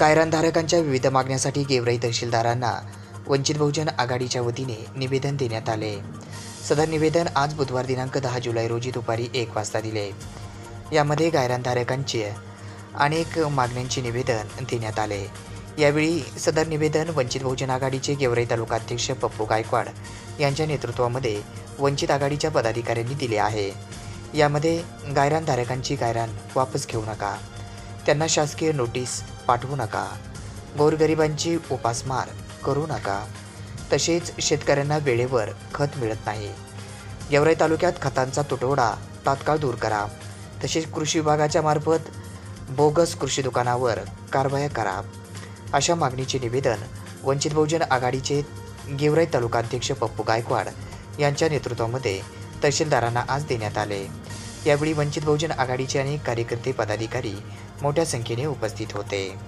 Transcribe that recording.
गायरानधारकांच्या विविध मागण्यांसाठी गेवराई तहसीलदारांना वंचित बहुजन आघाडीच्या वतीने निवेदन देण्यात आले. सदर निवेदन आज बुधवार दिनांक दहा जुलै रोजी दुपारी एक वाजता दिले. यामध्ये गायरानधारकांचे अनेक मागण्यांचे निवेदन देण्यात आले. यावेळी सदर निवेदन वंचित बहुजन आघाडीचे गेवराई तालुकाध्यक्ष पप्पू गायकवाड यांच्या नेतृत्वामध्ये वंचित आघाडीच्या पदाधिकाऱ्यांनी दिले आहे. यामध्ये गायरानधारकांची गायरान वापस घेऊ नका. त्यांना शासकीय नोटीस पाठवू नका. गोरगरिबांची उपासमार करू नका. तसेच शेतकऱ्यांना वेळेवर खत मिळत नाही. गेवराई तालुक्यात खतांचा तुटवडा तात्काळ दूर करा. तसेच कृषी विभागाच्या मार्फत बोगस कृषी दुकानावर कारवाया करा. अशा मागणीचे निवेदन वंचित बहुजन आघाडीचे गेवराई तालुकाध्यक्ष पप्पू गायकवाड यांच्या नेतृत्वामध्ये तहसीलदारांना आज देण्यात आले. यावेळी वंचित बहुजन आघाडीचे अनेक कार्यकर्ते पदाधिकारी मोठ्या संख्येने उपस्थित होते.